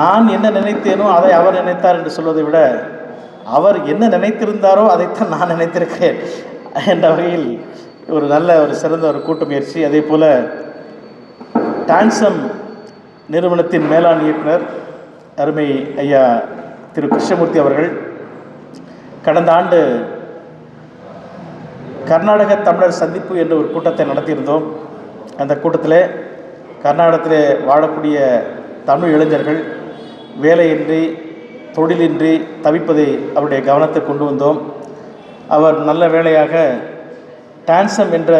நான் என்ன நினைத்தேனோ அதை அவர் நினைத்தார் என்று சொல்வதை விட அவர் என்ன நினைத்திருந்தாரோ அதைத்தான் நான் நினைத்திருக்கிறேன் என்ற வகையில் ஒரு நல்ல ஒரு சிறந்த ஒரு கூட்டு முயற்சி. அதே போல் டான்சம் நிறுவனத்தின் மேலாண் இயக்குனர் அருமை ஐயா திரு கிருஷ்ணமூர்த்தி அவர்கள் கடந்த ஆண்டு கர்நாடக தமிழர் சந்திப்பு என்ற ஒரு கூட்டத்தை நடத்தியிருந்தோம். அந்த கூட்டத்தில் கர்நாடகத்திலே வாழக்கூடிய தமிழ் இளைஞர்கள் வேலையின்றி தொழிலின்றி தவிப்பதை அவருடைய கவனத்தை கொண்டு வந்தோம். அவர் நல்ல வேலையாக டான்சம் என்ற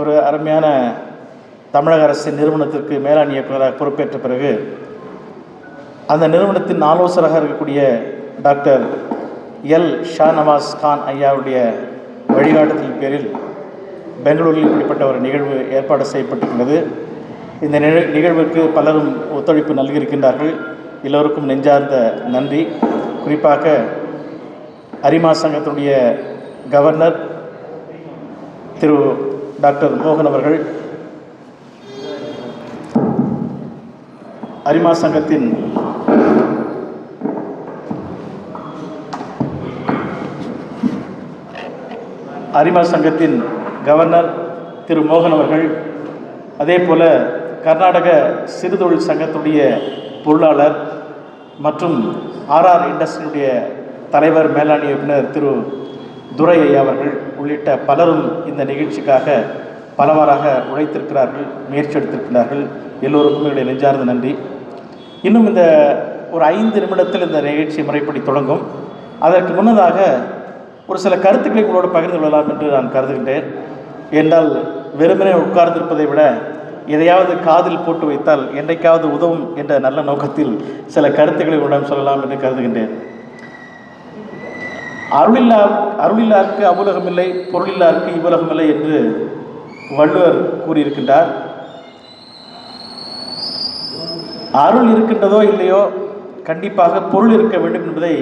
ஒரு அருமையான தமிழக அரசின் நிறுவனத்திற்கு மேலாண் இயக்குநராக பொறுப்பேற்ற பிறகு அந்த நிறுவனத்தின் ஆலோசகராக இருக்கக்கூடிய டாக்டர் எல். ஷா நவாஸ் கான் ஐயாவுடைய வழிகாட்டுதலின் பேரில் பெங்களூரில் இப்படிப்பட்ட ஒரு நிகழ்வு ஏற்பாடு செய்யப்பட்டிருக்கிறது. இந்த நிகழ்விற்கு நிகழ்வுக்கு பலரும் ஒத்துழைப்பு நல்கியிருக்கின்றார்கள். எல்லோருக்கும் நெஞ்சார்ந்த நன்றி. குறிப்பாக அரிமா சங்கத்தினுடைய கவர்னர் திரு டாக்டர் மோகன் அவர்கள் அரிமா சங்கத்தின் அரிமா சங்கத்தின் கவர்னர் திரு மோகன் அவர்கள் அதே போல் கர்நாடக சிறுதொழில் சங்கத்துடைய பொருளாளர் மற்றும் ஆர்ஆர் இண்டஸ்ட்ரியுடைய தலைவர் மேலாண் இயக்குனர் திரு. துரை ஐயா அவர்கள் உள்ளிட்ட பலரும் இந்த நிகழ்ச்சிக்காக பலவாறாக உழைத்திருக்கிறார்கள் முயற்சி எடுத்திருக்கிறார்கள். எல்லோருக்கும் என்னுடைய நெஞ்சார்ந்த நன்றி. இன்னும் இந்த ஒரு ஐந்து நிமிடத்தில் இந்த நிகழ்ச்சி முறைப்படி தொடங்கும். அதற்கு முன்னதாக ஒரு சில கருத்துக்களை உங்களோடு பகிர்ந்து கொள்ளலாம் என்று நான் கருதுகின்றேன். என்றால் வெறுமனே உட்கார்ந்திருப்பதை விட எதையாவது காதில் போட்டு வைத்தால் என்றைக்காவது உதவும் என்ற நல்ல நோக்கத்தில் சில கருத்துக்களை உங்களிடம் சொல்லலாம் என்று கருதுகின்றேன். அருளில்லா அருளில்லாருக்கு அவுலகமில்லை பொருளில்லாருக்கு இவ்வுலகமில்லை என்று வள்ளுவர் கூறியிருக்கின்றார். அருள் இருக்கின்றதோ இல்லையோ கண்டிப்பாக பொருள் இருக்க வேண்டும் என்பதை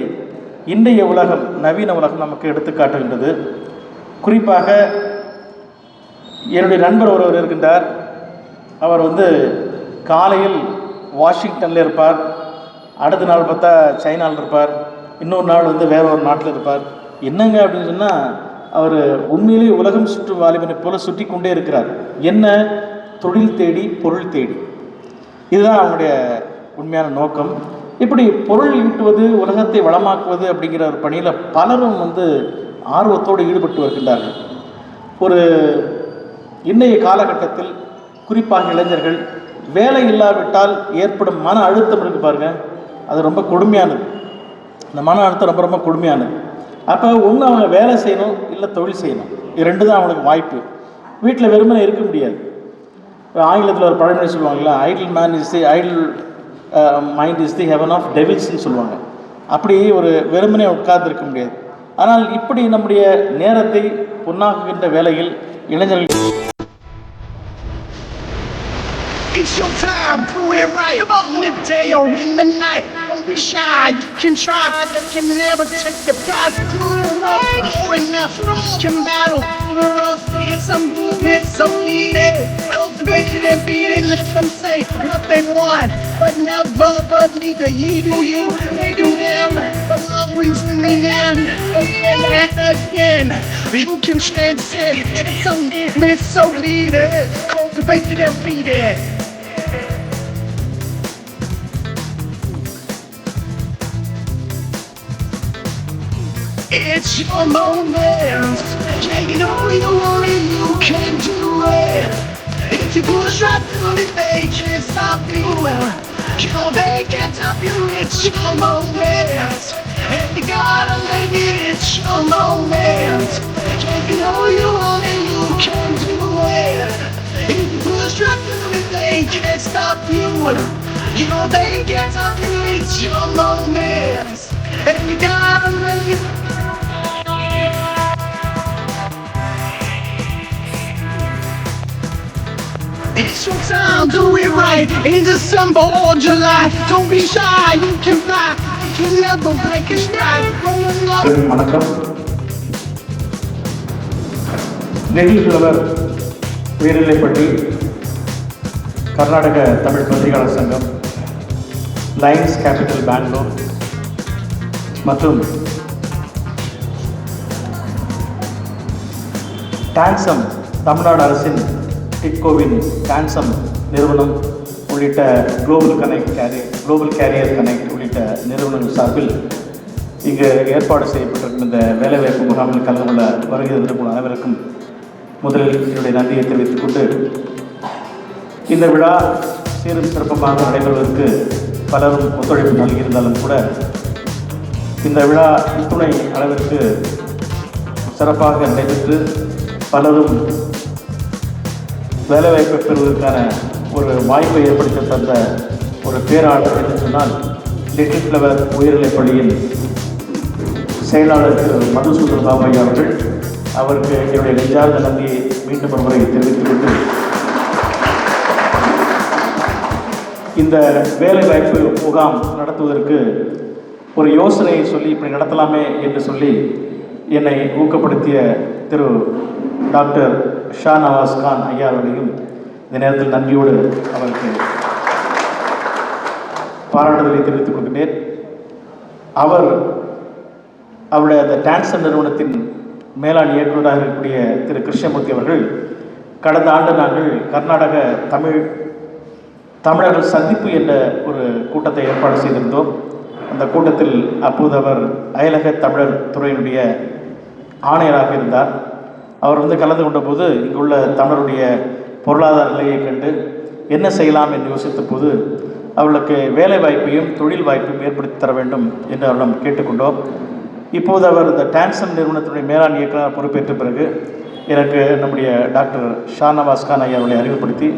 இன்றைய உலகம் நவீன உலகம் நமக்கு எடுத்துக்காட்டுகின்றது குறிப்பாக என்னுடைய நண்பர் ஒருவர் இருக்கின்றார். அவர் வந்து காலையில் வாஷிங்டனில் இருப்பார். அடுத்த நாள் பார்த்தா சைனாவில் இருப்பார். இன்னொரு நாள் வந்து வேற ஒரு நாட்டில் இருப்பார். என்னங்க அப்படின்னு சொன்னால் அவர் உண்மையிலேயே உலகம் சுற்று வாலிபனை போல சுற்றி கொண்டே இருக்கிறார். என்ன? தொழில் தேடி பொருள் தேடி. இதுதான் அவனுடைய உண்மையான நோக்கம். இப்படி பொருள் ஈட்டுவது உலகத்தை வளமாக்குவது அப்படிங்கிற ஒரு பணியில் பலரும் வந்து ஆர்வத்தோடு ஈடுபட்டு வருகின்றார்கள். ஒரு இன்றைய காலகட்டத்தில் குறிப்பாக இளைஞர்கள் வேலை இல்லாவிட்டால் ஏற்படும் மன அழுத்தம் இருக்கு பாருங்க. அது ரொம்ப கொடுமையானது. இந்த மன அழுத்தம் ரொம்ப ரொம்ப கொடுமையானது. அப்போ ஒன்று அவங்க வேலை செய்யணும் இல்லை தொழில் செய்யணும். இது ரெண்டு தான் அவங்களுக்கு வாய்ப்பு. வீட்டில் வெறுமனே இருக்க முடியாது. ஆங்கிலத்தில் ஒரு பழமொழி சொல்லுவாங்களா idle man is the idle mind is the heaven of டெவில்ஸ்ன்னு சொல்லுவாங்க. அப்படி ஒரு வெறுமனே உட்கார்ந்துருக்க முடியாது. ஆனால் இப்படி நம்முடைய நேரத்தை பொன்னாக்குகின்ற வேலையில் இளைஞர்கள் It's your time, do it right. Come on, in the day or in the night. Don't be shy, you can try, but can never take the prize. Do it right, or enough, can battle. It's some movement, so needed. Cultivated and beating, let them say what they want. But never, but neither you do you, they do them. But love wins in the end, again and again. You can stand safe, it's so it's so needed. Cultivated and beaten. It's your moment. You know you only you can do it. If you push right through it, they can't stop you. You know they can't stop you. It's your moment. And you gotta make it. It's your moment. You know you only you can do it. If you push right through it, they can't stop you. You know they can't stop you. It's your moment. And you gotta make it. It's your time, do it right in December or July. Don't be shy, you can fly. You can never break a stride. Rolling up. வணக்கம் நெகிழ்கிழவர் உயர்நிலைப்பள்ளி கர்நாடக தமிழ் பத்திரிகையாளர் சங்கம் Lions capital Bangalore மற்றும் டான்சம் தமிழ்நாடு அரசின் டிட்கோவின் டான்சம் நிறுவனம் உள்ளிட்ட global connect career global career connect உள்ளிட்ட நிறுவனங்கள் சார்பில் இங்கு ஏற்பாடு செய்யப்பட்டிருக்கும் இந்த வேலைவாய்ப்பு முகாமில் கலந்து கொள்ள வருகை தந்திருக்கும் அனைவருக்கும் முதலில் என்னுடைய நன்றியை தெரிவித்துக் கொண்டு இந்த விழா சீரும் சிறப்பமாக நடைபெறுவதற்கு பலரும் ஒத்துழைப்பு நல்கியிருந்தாலும் கூட இந்த விழா இத்துணை அளவிற்கு சிறப்பாக நடைபெற்று பலரும் வேலைவாய்ப்பை பெறுவதற்கான ஒரு வாய்ப்பை ஏற்படுத்தி தந்த ஒரு பேராளர் என்று சொன்னால் லிட்டில் ஃப்ளவர் உயர்நிலைப் பள்ளியில் செயலாளர் திரு மதுசூதன் பாபாய் அவர்கள். அவருக்கு என்னுடைய நெஞ்சார்ந்த நன்றியை மீண்டும் ஒரு முறை தெரிவித்துக் கொண்டு இந்த வேலைவாய்ப்பு முகாம் நடத்துவதற்கு ஒரு யோசனையை சொல்லி இப்படி நடத்தலாமே என்று சொல்லி என்னை ஊக்கப்படுத்திய திரு டாக்டர் ஷா நவாஸ் கான் ஐயா அவர்களையும் இந்த நேரத்தில் நன்றியோடு அவருக்கு பாராட்டுதலை தெரிவித்துக் கொள்கிறேன் அவர் அவருடைய அந்த டான்சன் நிறுவனத்தின் மேலாண் இயக்குநராக இருக்கக்கூடிய திரு கிருஷ்ணமூர்த்தி அவர்கள் கடந்த ஆண்டு நாங்கள் கர்நாடக தமிழ் தமிழர்கள் சந்திப்பு என்ற ஒரு கூட்டத்தை ஏற்பாடு செய்திருந்தோம். அந்த கூட்டத்தில் அப்போது அவர் அயலக தமிழர் துறையினுடைய ஆணையராக இருந்தார். அவர் வந்து கலந்து கொண்ட போது இங்குள்ள தமிழருடைய பொருளாதார நிலையை கண்டு என்ன செய்யலாம் என்று யோசித்த போது அவளுக்கு வேலை வாய்ப்பையும் தொழில் வாய்ப்பையும் ஏற்படுத்தி தர வேண்டும் என்று அவரிடம் கேட்டுக்கொண்டோம். இப்போது அவர் இந்த டான்சன் நிறுவனத்தினுடைய மேலாண் இயக்குநர் பொறுப்பேற்ற பிறகு எனக்கு நம்முடைய டாக்டர் ஷானவாஸ் கான் ஐயா அவர்களை அறிவுப்படுத்தி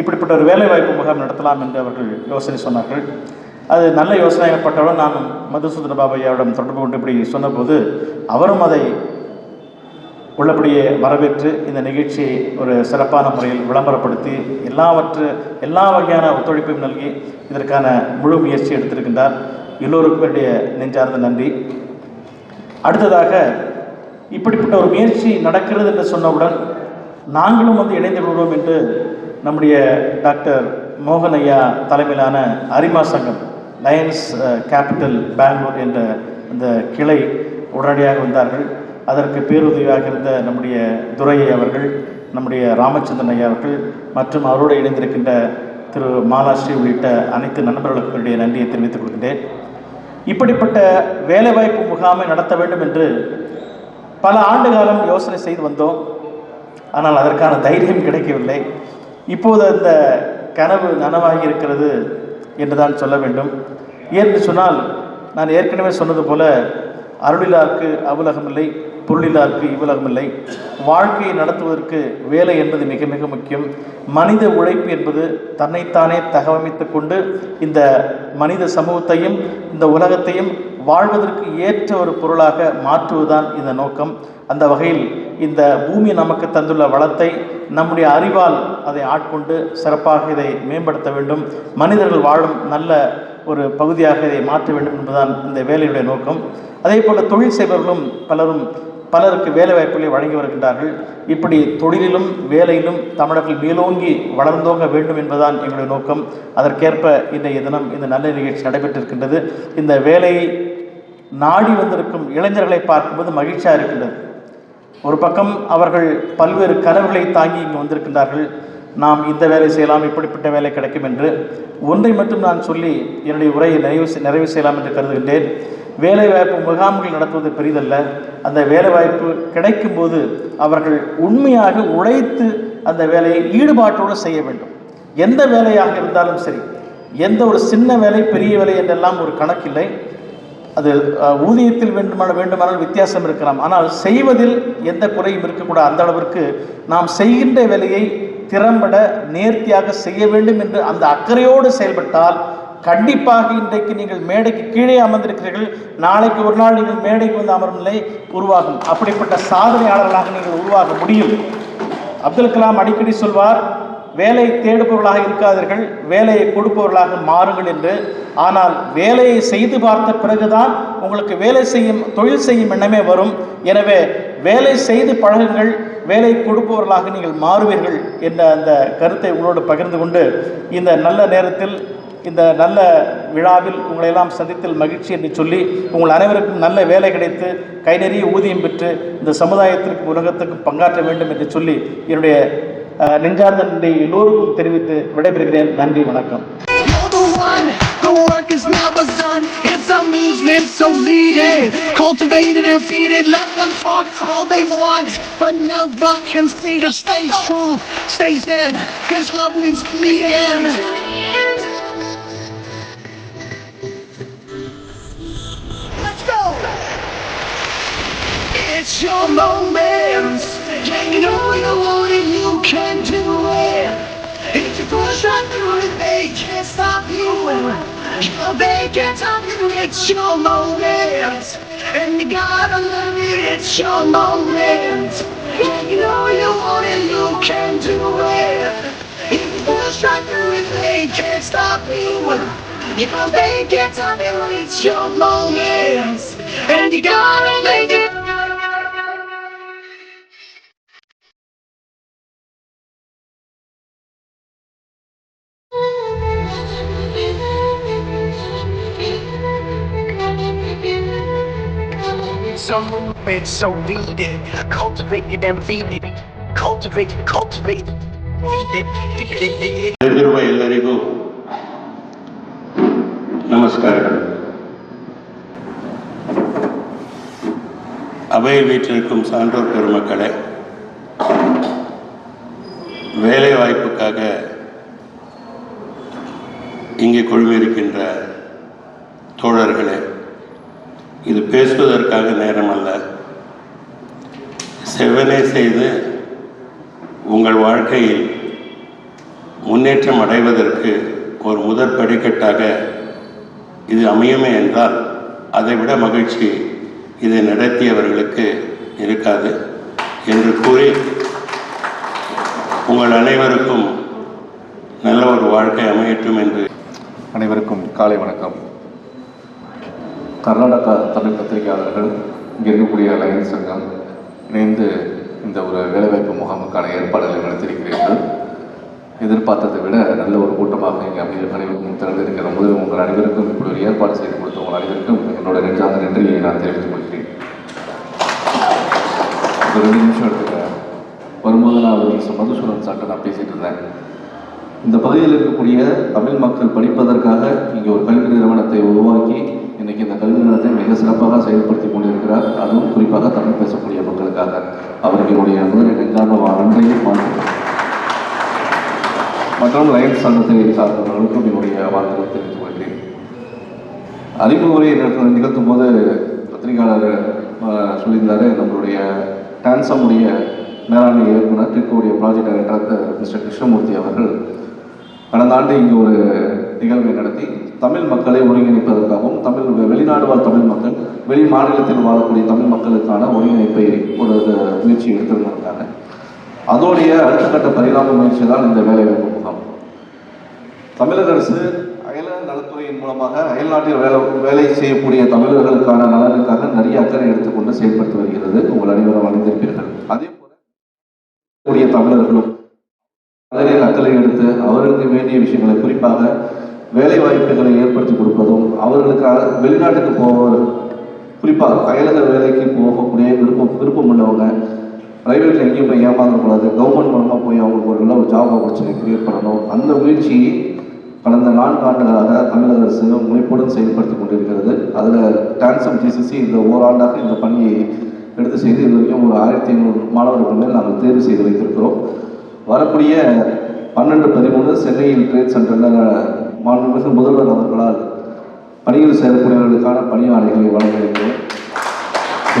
இப்படிப்பட்ட ஒரு வேலைவாய்ப்பு முகாம் நடத்தலாம் என்று அவர்கள் யோசனை சொன்னார்கள். அது நல்ல யோசனைப்பட்டவுடன் நான் மதுசூதன பாபையாவிடம் தொடர்பு கொண்டு இப்படி சொன்னபோது அவரும் அதை உள்ளபடியே வரவேற்று இந்த நிகழ்ச்சியை ஒரு சிறப்பான முறையில் விளம்பரப்படுத்தி எல்லாவற்று எல்லா வகையான ஒத்துழைப்பையும் நல்கி இதற்கான முழு முயற்சி எடுத்திருக்கின்றார். எல்லோருக்கும் என்னுடைய நெஞ்சார்ந்த நன்றி. அடுத்ததாக இப்படிப்பட்ட ஒரு முயற்சி நடக்கிறது என்று சொன்னவுடன் நாங்களும் வந்து இணைந்து கொள்வோம் என்று நம்முடைய டாக்டர் மோகன் ஐயா தலைமையிலான அரிமா சங்கம் லயன்ஸ் கேபிட்டல் பெங்களூர் என்ற அந்த கிளை உடனடியாக வந்தார்கள். அதற்கு பேருதவியாக இருந்த நம்முடைய துரையை அவர்கள் நம்முடைய ராமச்சந்திரன் ஐயா அவர்கள் மற்றும் அவரோடு இணைந்திருக்கின்ற திரு மாலாஸ்ரீ உள்ளிட்ட அனைத்து நண்பர்களுக்கும் என்னுடைய நன்றியை தெரிவித்துக் கொள்கின்றேன். இப்படிப்பட்ட வேலைவாய்ப்பு முகாமை நடத்த வேண்டும் என்று பல ஆண்டு காலம் யோசனை செய்து வந்தோம். ஆனால் அதற்கான தைரியம் கிடைக்கவில்லை. இப்போது அந்த கனவு நனவாகி இருக்கிறது என்று தான் சொல்ல வேண்டும். ஏன்னு சொன்னால் நான் ஏற்கனவே சொன்னது போல அருளிலாருக்கு அவுலகமில்லை. பொருளிலாருக்கு இவ்வளவுமில்லை. வாழ்க்கையை நடத்துவதற்கு வேலை என்பது மிக மிக முக்கியம். மனித உழைப்பு என்பது தன்னைத்தானே தகவமைத்து கொண்டு இந்த மனித சமூகத்தையும் இந்த உலகத்தையும் வாழ்வதற்கு ஏற்ற ஒரு பொருளாக மாற்றுவதுதான் இந்த நோக்கம். அந்த வகையில் இந்த பூமி நமக்கு தந்துள்ள வளத்தை நம்முடைய அறிவால் அதை ஆட்கொண்டு சிறப்பாக இதை மேம்படுத்த வேண்டும். மனிதர்கள் வாழும் நல்ல ஒரு பகுதியாக இதை மாற்ற வேண்டும் என்பதுதான் இந்த வேலையுடைய நோக்கம். அதே போல் தொழில் செய்பவர்களும் பலரும் பலருக்கு வேலை வாய்ப்புகளை வழங்கி வருகின்றார்கள். இப்படி தொழிலிலும் வேலையிலும் தமிழர்கள் மேலோங்கி வளர்ந்தோங்க வேண்டும் என்பதுதான் எங்களுடைய நோக்கம். அதற்கேற்ப இன்றைய தினம் இந்த நல்ல நிகழ்ச்சி நடைபெற்றிருக்கின்றது. இந்த வேலையை நாடி வந்திருக்கும் இளைஞர்களை பார்க்கும்போது மகிழ்ச்சியாக இருக்கின்றது. ஒரு பக்கம் அவர்கள் பல்வேறு கனவுகளை தாங்கி இங்கு வந்திருக்கின்றார்கள். நாம் இந்த வேலை செய்யலாம் இப்படிப்பட்ட வேலை கிடைக்கும் என்று ஒன்றை மட்டும் நான் சொல்லி என்னுடைய உரையை நிறைவு செய்- நிறைவு செய்யலாம் என்று கருதுகின்றேன். வேலைவாய்ப்பு முகாம்கள் நடத்துவது பெரிதல்ல. அந்த வேலைவாய்ப்பு கிடைக்கும்போது அவர்கள் உண்மையாக உழைத்து அந்த வேலையை ஈடுபாட்டோடு செய்ய வேண்டும். எந்த வேலையாக இருந்தாலும் சரி எந்த ஒரு சின்ன வேலை பெரிய வேலை என்றெல்லாம் ஒரு கணக்கில்லை. அது ஊதியத்தில் வேண்டுமான வேண்டுமானால் வித்தியாசம் இருக்கலாம். ஆனால் செய்வதில் எந்த குறையும் இருக்கக்கூடாது. அந்த அளவிற்கு நாம் செய்கின்ற வேலையை திறம்பட நேர்த்தியாக செய்ய வேண்டும் என்று அந்த அக்கறையோடு செயல்பட்டால் கண்டிப்பாக இன்றைக்கு நீங்கள் மேடைக்கு கீழே அமர்ந்திருக்கிறீர்கள். நாளைக்கு ஒரு நாள் நீங்கள் மேடைக்கு வந்து அமரும் நிலை உருவாகும். அப்படிப்பட்ட சாதனையாளர்களாக நீங்கள் உருவாக முடியும். அப்துல் கலாம் அடிக்கடி சொல்வார் வேலை தேடுபவர்களாக இருக்காதீர்கள் வேலையை கொடுப்பவர்களாக மாறுங்கள் என்று. ஆனால் வேலையை செய்து பார்த்த பிறகுதான் உங்களுக்கு வேலை செய்யும் தொழில் செய்யும் எண்ணமே வரும். எனவே வேலை செய்து பழகுங்கள் வேலை கொடுப்பவர்களாக நீங்கள் மாறுவீர்கள் என்ற அந்த கருத்தை உங்களோடு பகிர்ந்து கொண்டு இந்த நல்ல நேரத்தில் இந்த நல்ல விழாவில் உங்களையெல்லாம் சந்தித்தல் மகிழ்ச்சி என்று சொல்லி உங்கள் அனைவருக்கும் நல்ல வேலை கிடைத்து கை நிறைய ஊதியம் பெற்று இந்த சமுதாயத்திற்கும் உலகத்துக்கும் பங்காற்ற வேண்டும் என்று சொல்லி என்னுடைய நெஞ்சார்ந்த நன்றி எல்லோருக்கும் தெரிவித்து விடைபெறுகிறேன். நன்றி வணக்கம். One, a movement, so it. Cultivated and feeded, let them talk all they want. But no never can see to stay strong. Stay dead, cause love needs bleeding. Let's go! It's your moment. You know you want it, you can do it. If you push on through it, they can't stop you. They can't stop you. It's your moment. And you gotta love it, it's your moment. Yeah, you know you want it, you can do it. If you push on through it, they can't stop you. Know they can't stop you, it's your moment. And you gotta make it. So movement, so needed. Cultivated and feed it. Cultivated, cultivated. Feed it, feed it, feed it. ಎಲ್ಲಿರುವ ಎಲ್ಲರಿಗೂ ನಮಸ್ಕಾರಗಳು அவையில் வீற்றிருக்கும் சான்றோர் பெருமக்களே வேலை வாய்ப்புக்காக இங்கே குழுமியிருக்கின்ற தோழர்களே இது பேசுவதற்காக நேரம் செய்து உங்கள் வாழ்க்கையில் முன்னேற்றம் அடைவதற்கு ஒரு முதற் படிக்கட்டாக இது அமையுமே என்றால் அதைவிட மகிழ்ச்சி இதை நடத்தியவர்களுக்கு இருக்காது என்று கூறி உங்கள் அனைவருக்கும் நல்ல ஒரு வாழ்க்கை அமையட்டும் என்று அனைவருக்கும் காலை வணக்கம். கர்நாடகா தமிழ் பத்திரிகையாளர்கள் இங்கே இருக்கக்கூடிய லைன் சங்கம் இணைந்து இந்த ஒரு வேலைவாய்ப்பு முகாமுக்கான ஏற்பாடுகளை நடத்தியிருக்கிறீர்கள். எதிர்பார்த்ததை விட நல்ல ஒரு கூட்டமாக இங்கே அமைய அனைவருக்கும் திறந்திருக்கிற முதல் உங்கள் அனைவருக்கும் இப்படி ஒரு ஏற்பாடு செய்து கொடுத்த உங்கள் அனைவருக்கும் என்னோட நெஞ்சார்ந்த நன்றியை நான் தெரிவித்துக் கொள்கிறேன். ஒரு ரெண்டு நிமிஷம் எடுத்துக்கிறேன் வரும்போது நான் ஒரு மதுசூரன் சார்ட்ட நான் பேசிகிட்டு இருந்தேன். இந்த பகுதியில் இருக்கக்கூடிய தமிழ் மக்கள் படிப்பதற்காக இங்கே ஒரு கல்வி நிறுவனத்தை உருவாக்கி இன்றைக்கி இந்த கல்வி நிறுவனத்தை மிக சிறப்பாக செயல்படுத்தி கொண்டிருக்கிறார். அதுவும் குறிப்பாக தமிழ் பேசக்கூடிய மக்களுக்காக. அவர்களுடைய முதலில் நெஞ்சார்ந்த வா- நன்றியை மற்றும் லயன்ஸ் சங்கத்தை சார்ந்தவர்களுக்கும் என்னுடைய வாழ்த்துக்களை தெரிவித்துக் கொள்கிறேன். அறிமுறை நிகழ்த்து- நிகழ்த்தும் போது பத்திரிகையாளர் சொல்லியிருந்தார் நம்மளுடைய டான்சமுடைய மேலாண்மை இயக்குனர் டிற்கோடைய ப்ராஜெக்ட் டைரக்டர் மிஸ்டர் கிருஷ்ணமூர்த்தி அவர்கள் கடந்த ஆண்டு இங்கே ஒரு நிகழ்வை நடத்தி தமிழ் மக்களை ஒருங்கிணைப்பதற்காகவும் தமிழ் வெளிநாடு வாழ் தமிழ் மக்கள் வெளி மாநிலத்தில் வாழக்கூடிய தமிழ் மக்களுக்கான ஒருங்கிணைப்பை ஒரு முயற்சி எடுத்திருந்திருக்காங்க அதோடைய அடுத்த கட்ட பரிணாம முயற்சி தான் இந்த வேலைவாய்ப்பு முகாம். தமிழக அரசு அயல நலத்துறையின் மூலமாக அயல்நாட்டில் வேலை வேலை செய்யக்கூடிய தமிழர்களுக்கான நலனுக்காக நிறைய அக்கறை எடுத்துக்கொண்டு செயல்படுத்தி வருகிறது. உங்கள் அனைவரும் அணிந்திருப்பீர்கள் அதே போல கூடிய தமிழர்களும் அதில் அக்கறை எடுத்து அவர்களுக்கு வேண்டிய விஷயங்களை குறிப்பாக வேலை வாய்ப்புகளை ஏற்படுத்தி கொடுப்பதும் அவர்களுக்காக வெளிநாட்டுக்கு போவர் குறிப்பாக அயலக வேலைக்கு போகக்கூடிய விருப்பம் விருப்பம் உள்ளவங்க ப்ரைவேட்டில் எங்கேயும் போய் ஏமாந்துடக்கூடாது கவர்மெண்ட் மூலமாக போய் அவங்களுக்கு ஒரு நல்ல ஒரு ஜாப் ஆப்பர்ச்சுனிட்டி கிரியேட் பண்ணணும். அந்த முயற்சியை கடந்த நான்கு ஆண்டுகளாக தமிழக அரசு முனைப்புடன் செயல்படுத்தி கொண்டிருக்கிறது. அதில் டான்சம் ஜிசிசி இந்த ஓராண்டாக இந்த பணியை எடுத்து செய்து இது வரைக்கும் ஒரு ஆயிரத்தி ஐநூறு மாணவர்கள் மேல் நாங்கள் தேர்வு செய்து வைத்திருக்கிறோம். வரக்கூடிய பன்னெண்டு பதிமூணு சென்னையில் ட்ரேட் சென்டரில் மாண்புமிகு முதல்வர் அவர்களால் பணியில் சேரக்கூடியவர்களுக்கான பணி ஆணைகளை வழங்க வேண்டும்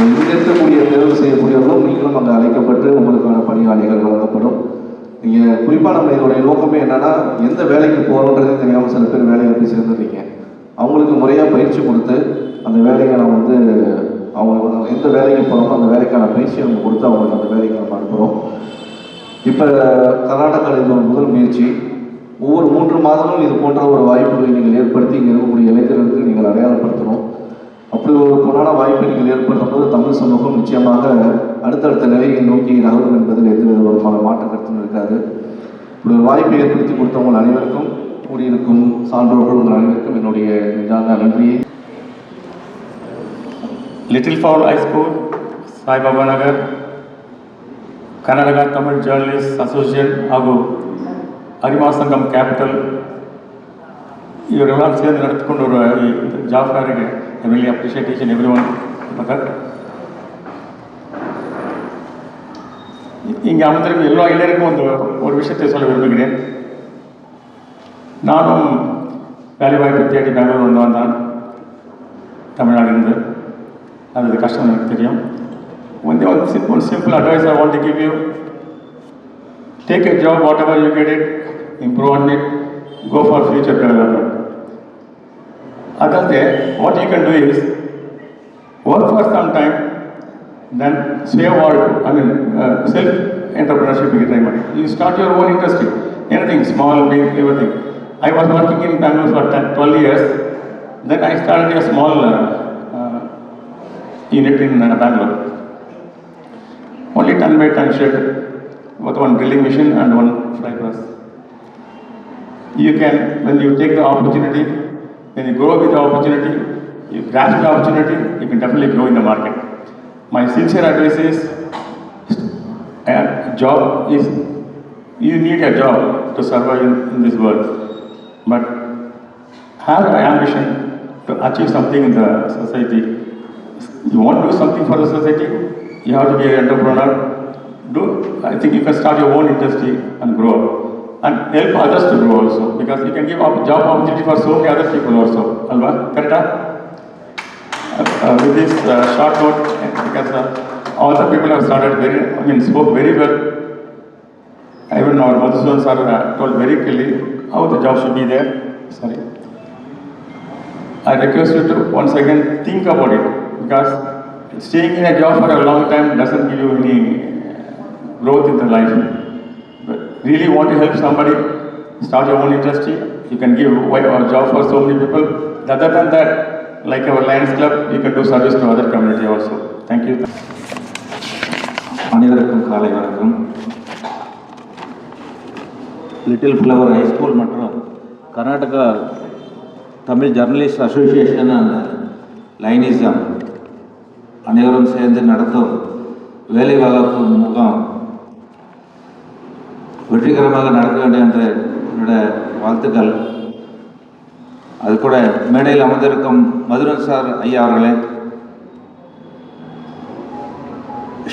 இங்கே இருக்கக்கூடிய தேர்வு செய்யக்கூடியவர்களும் நீங்களும் அங்கே அழைக்கப்பட்டு உங்களுக்கான பணி ஆணைகள் வழங்கப்படும். நீங்கள் குறிப்பாக நம்ம இதோடைய நோக்கமே என்னன்னா எந்த வேலைக்கு போகிறோன்றதே தெரியாமல் சில பேர் வேலையை போய் சேர்ந்துருக்கீங்க அவங்களுக்கு முறையாக பயிற்சி கொடுத்து அந்த வேலையை நம்ம வந்து அவங்களுக்கு எந்த வேலைக்கு போகிறோமோ அந்த வேலைக்கான பயிற்சியை நம்ம கொடுத்து அவங்களுக்கு அந்த வேலைக்கு நம்ம அனுப்புகிறோம் இப்போ கர்நாடகாவில் இது ஒரு முதல் முயற்சி. ஒவ்வொரு மூன்று மாதமும் இது போன்ற ஒரு வாய்ப்புகளை நீங்கள் ஏற்படுத்தி இங்கே இருக்கக்கூடிய இளைஞர்களுக்கு நீங்கள் அடையாளப்படுத்தணும். அப்படி ஒரு பொன்னான வாய்ப்பை நீங்கள் ஏற்படுத்தும் போது தமிழ் சமூகம் நிச்சயமாக அடுத்தடுத்த நிலையை நோக்கி நகரும் என்பதில் எதுவித விதமான மாற்ற கருத்தும் இருக்காது. இப்படி ஒரு வாய்ப்பை ஏற்படுத்தி கொடுத்தவங்க அனைவருக்கும் கூடியிருக்கும் சான்றோர்கள் உங்கள் அனைவருக்கும் என்னுடைய நெஞ்சார்ந்த நன்றியை. Little flower high school Saibaba Nagar Karnataka Tamil journalist associate ஆகும் அரிமா சங்கம் கேபிட்டல் இவரெல்லாம் சேர்ந்து நடத்தி கொண்டு ஒரு job ஃபேருக்கு MLA appreciate each every one இங்கே அமர்ந்திருக்கும் எல்லா இளைஞருக்கும் அந்த ஒரு விஷயத்தை சொல்ல விரும்புகிறேன். நானும் வேலைவாய்ப்பு தேடி பெங்களூர் வந்து வந்தான். தமிழ்நாடுலேருந்து அது கஷ்டம் எனக்கு தெரியும். ஒன்றே one simple advice I want to give you take a job whatever you get it improve on it, go for future development. Other what you can do is work for some time, then save all, I mean, uh, self entrepreneurship you. You start your own industry, anything, small, big, everything. I was working in Bangalore for 10, 12 years, then I started a small uh, uh, unit in uh, Bangalore. Only 10 by 10 shed with one drilling machine and one fly press. You can, when you take the opportunity, when you grow with the opportunity, you grasp the opportunity, you can definitely grow in the market. My sincere advice is, a job is, you need a job to survive in, in this world. But have an ambition to achieve something in the society. You want to do something for the society, you have to be an entrepreneur. Do I think you can start your own industry and grow and help others to grow also because you can give up job opportunity for so many other people also. Alva, correct? Uh, with this uh, short note, because uh, all the people have started very, I mean, spoke very well. Even our Madhusudan sir uh, told very clearly how the job should be there. Sorry. I request you to once again think about it because staying in a job for a long time doesn't give you any growth in the life. Really want to help somebody, start your own industry, you can give a job for so many people. Other than that, like our Lions Club, you can do service to other community also. Thank you. அனைவருக்கும் காலை வணக்கம் little flower high school மற்றும் Karnataka Tamil journalist association and லைனிசம் அனைவரும் சேர்ந்து நடத்தும் வேலைவாய்ப்பு முகாம் வெற்றிகரமாக நடக்க வேண்டும் என்று என்னுடைய வாழ்த்துக்கள். அது கூட மேடையில் அமர்ந்திருக்கும் மதுரன் சார் ஐயா அவர்களே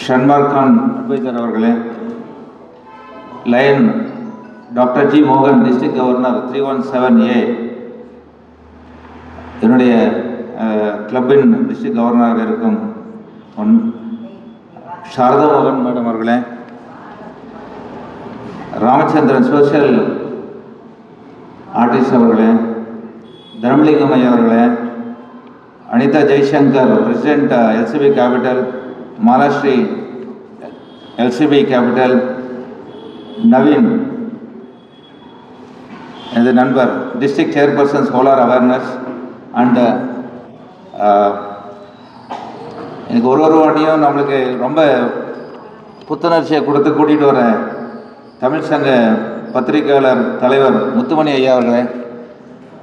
ஷன்மார் கான் அட்வைசர் அவர்களே லயன் டாக்டர் ஜி மோகன் district governor three one seven A என்னுடைய கிளப்பின் டிஸ்ட்ரிக்ட் கவர்னராக இருக்கும் ஒன் சாரதா மோகன் மேடம் அவர்களே ராமச்சந்திரன் சோஷியல் ஆர்டிஸ்ட் அவர்களே தர்மலிங்கம் ஐயா அவர்களே Anitha Jaishankar president LCB capital Malashree LCB capital Naveen எனது நண்பர் district chairperson solar awareness and எனக்கு ஒரு ஒரு வாட்டியும் நம்மளுக்கு ரொம்ப புத்துணர்ச்சியை கொடுத்து கூட்டிகிட்டு வர தமிழ் சங்க பத்திரிகையாளர் தலைவர் முத்துமணி ஐயா அவர்களே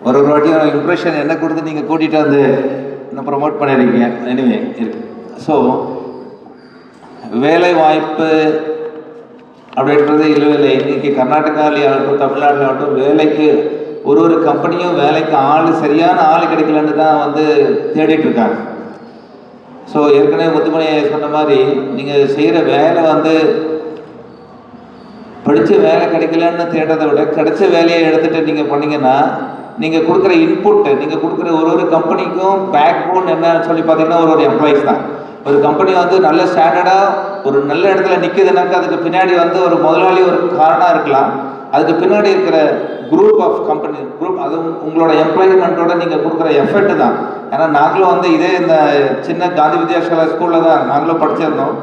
ஒரு ஒரு வாட்டியும் இம்ப்ரெஷன் என்ன கொடுத்து நீங்கள் கூட்டிகிட்டு வந்து இன்னும் ப்ரொமோட் பண்ணியிருக்கீங்க எனிவே இருக்கு. ஸோ வேலை வாய்ப்பு அப்படின்றது இல்லவில்லை இன்றைக்கி கர்நாடகாவிலே ஆகட்டும் தமிழ்நாட்டில் ஆகட்டும் வேலைக்கு ஒரு ஒரு கம்பெனியும் வேலைக்கு ஆள் சரியான ஆள் கிடைக்கலன்னு தான் வந்து தேடிட்டுருக்காங்க ஸோ ஏற்கனவே முத்துமணி சொன்ன மாதிரி நீங்கள் செய்கிற வேலை வந்து படித்த வேலை கிடைக்கலன்னு தேடுறதை விட கிடைச்ச வேலையை எடுத்துகிட்டு நீங்கள் பண்ணீங்கன்னா நீங்கள் கொடுக்குற இன்புட்டு நீங்கள் கொடுக்குற ஒரு ஒரு கம்பெனிக்கும் பேக் போன் என்னன்னு சொல்லி பார்த்தீங்கன்னா ஒரு ஒரு எம்ப்ளாயிஸ் தான். ஒரு கம்பெனி வந்து நல்ல ஸ்டாண்டர்டாக ஒரு நல்ல இடத்துல நிற்குதுனாக்கா அதுக்கு பின்னாடி வந்து ஒரு முதலாளி ஒரு காரணம் இருக்கலாம். அதுக்கு பின்னாடி இருக்கிற குரூப் ஆஃப் கம்பெனி குரூப் அது உங்களோட எம்ப்ளாய்மெண்ட்டோட நீங்கள் கொடுக்குற எஃபர்ட் தான். ஏன்னா நாங்களும் வந்து இதே இந்த சின்ன காந்தி வித்யாசாலா ஸ்கூலில் தான் நாங்களும் படிச்சிருந்தோம்.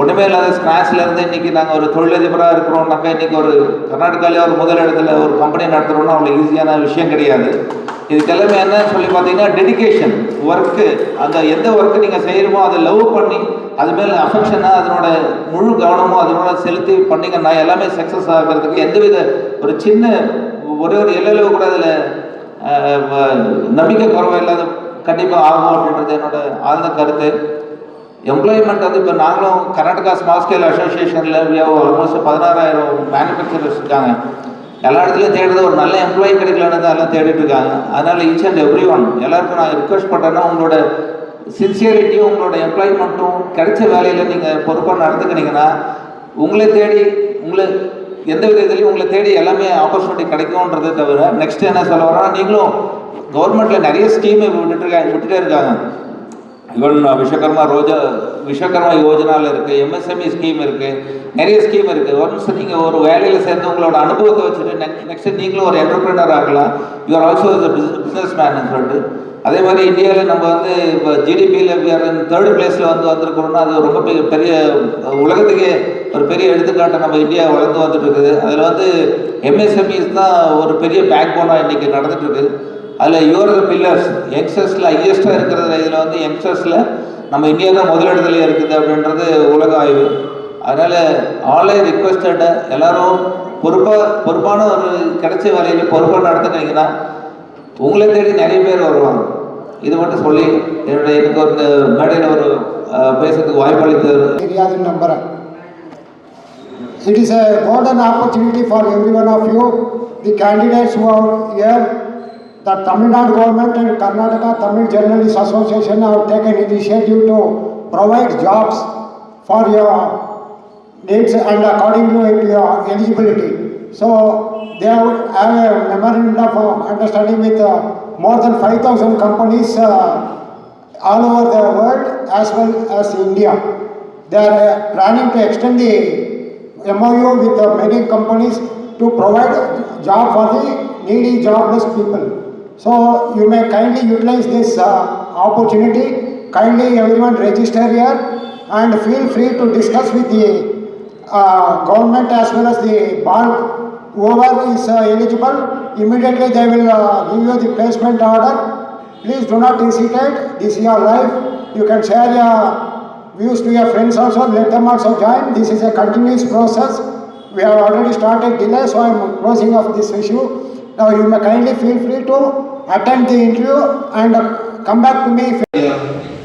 ஒன்றுமே இல்லாத ஸ்கிராச்ல இன்றைக்கி நாங்கள் ஒரு தொழிலதிபராக இருக்கிறோம்னாக்கா இன்றைக்கி ஒரு கர்நாடகாவிலே ஒரு முதல் இடத்துல ஒரு கம்பெனி நடத்துகிறோம்னா அவ்வளோ ஈஸியான விஷயம் கிடையாது. இதுக்கெல்லாமே என்ன சொல்லி பார்த்தீங்கன்னா டெடிகேஷன் ஒர்க்கு அந்த எந்த ஒர்க்கு நீங்கள் செய்கிறோமோ அதை லவ் பண்ணி அது மேலே அஃபெக்ஷனாக அதனோட முழு கவனமும் அதனோட செலுத்தி பண்ணிங்கன்னா எல்லாமே சக்ஸஸ் ஆகிறதுக்கு எந்தவித ஒரு சின்ன ஒரே ஒரு எல்லையில் கூட அதில் நம்பிக்கை குறைவா இல்லாத கண்டிப்பாக ஆகும் அப்படின்றது என்னோட ஆழ்ந்த கருத்து. எம்ப்ளாய்மெண்ட் வந்து இப்போ நாங்களும் கர்நாடகா ஸ்மால் ஸ்கேல் அசோசியேஷனில் ஆல்மோஸ்ட் பதினாறாயிரம் மேனுஃபேக்சரர்ஸ் இருக்காங்க. எல்லா இடத்துலையும் தேடுறது ஒரு நல்ல எம்ப்ளாயி கிடைக்கலன்னு தான் எல்லாம் தேடிட்டு இருக்காங்க. அதனால ஈச் அண்ட் எவ்ரி ஒன் எல்லாருக்கும் நான் ரிக்வெஸ்ட் பண்ணுறேன்னா உங்களோட சின்சியரிட்டியும் உங்களோட எம்ப்ளாய்மெண்ட்டும் கிடைச்ச வேலையில் நீங்கள் பொறுப்பாக நடந்துக்கினீங்கன்னா உங்களை தேடி உங்களை எந்த விதத்துலையும் உங்களை தேடி எல்லாமே ஆப்பர்ச்சுனிட்டி கிடைக்கும்ன்றதை தவிர நெக்ஸ்ட் என்ன சொல்ல வரோம்னா நீங்களும் கவர்மெண்ட்டில் நிறைய ஸ்கீமை விட்டுருக்காங்க விட்டுட்டே இருக்காங்க. ஈவன் விஸ்வகர்மா ரோஜா விஸ்வகர்மா யோஜனாவில் இருக்குது எம்எஸ்எம்இ ஸ்கீம் இருக்குது நிறைய ஸ்கீம் இருக்குது ஒன்ஸ் நீங்கள் ஒரு வேலையில் சேர்ந்து உங்களோட அனுபவத்தை வச்சுட்டு நெக்ஸ்ட் நெக்ஸ்ட் நீங்களும் ஒரு என்டர்பிரினர் ஆகலாம். யூஆர் ஆல்சோ பிஸ்னஸ் மேன் சொல்லிட்டு அதே மாதிரி இந்தியாவில் நம்ம வந்து இப்போ ஜிடிபியில் தேர்ட் பிளேஸில் வந்து வந்திருக்கிறோம்னா அது ரொம்ப பெரிய பெரிய உலகத்துக்கே ஒரு பெரிய எடுத்துக்காட்டை நம்ம இந்தியா வளர்ந்து வந்துட்டு இருக்குது அதில் வந்து எம்எஸ்எம்இஸ் தான் ஒரு பெரிய பேக் போனாக இன்றைக்கி நடந்துட்டு இருக்குது அதில் யுவர் த பில்லர்ஸ் யங்ஸ்டர்ஸில் ஹையஸ்ட்டாக இருக்கிறதுல இதில் வந்து யங்ஸ்டர்ஸில் நம்ம இந்தியா தான் முதலிடத்துலேயே இருக்குது அப்படின்றது உலக ஆய்வு. அதனால் ஆலே ரிக்வெஸ்டட் எல்லாரும் பொறுப்பாக பொறுப்பான ஒரு கிடைச்ச வேலையில் பொறுப்பாக நடத்துனீங்கன்னா உங்களை தேடி நிறைய பேர் வருவாங்க. இது மட்டும் சொல்லி என்னுடைய எனக்கு ஒரு மேடையில் ஒரு அஹ், பேசுறதுக்கு வாய்ப்பளித்தது தெரியாது நம்புகிறேன் It is a golden opportunity for every one of you, the candidates who are here. The Tamil Nadu government and Karnataka Tamil Journalists Association have taken initiative to provide jobs for your needs and according to your eligibility. So they have have a memorandum of understanding with uh, more than 5,000 companies uh, all over the world as well as India. They are uh, planning to extend the MOU with many companies to provide job for the needy jobless people. So you may kindly utilize this uh, opportunity. Kindly everyone register here and feel free to discuss with the uh, government as well as the bank whoever is uh, eligible, immediately they will uh, give you the placement order. Please do not hesitate. This is your life. You can share your views to your friends also. Let them also join. This is a continuous process. We have already started delay, so I am closing off this issue. Now you may kindly feel free to attend the interview and uh, come back to me. If yeah.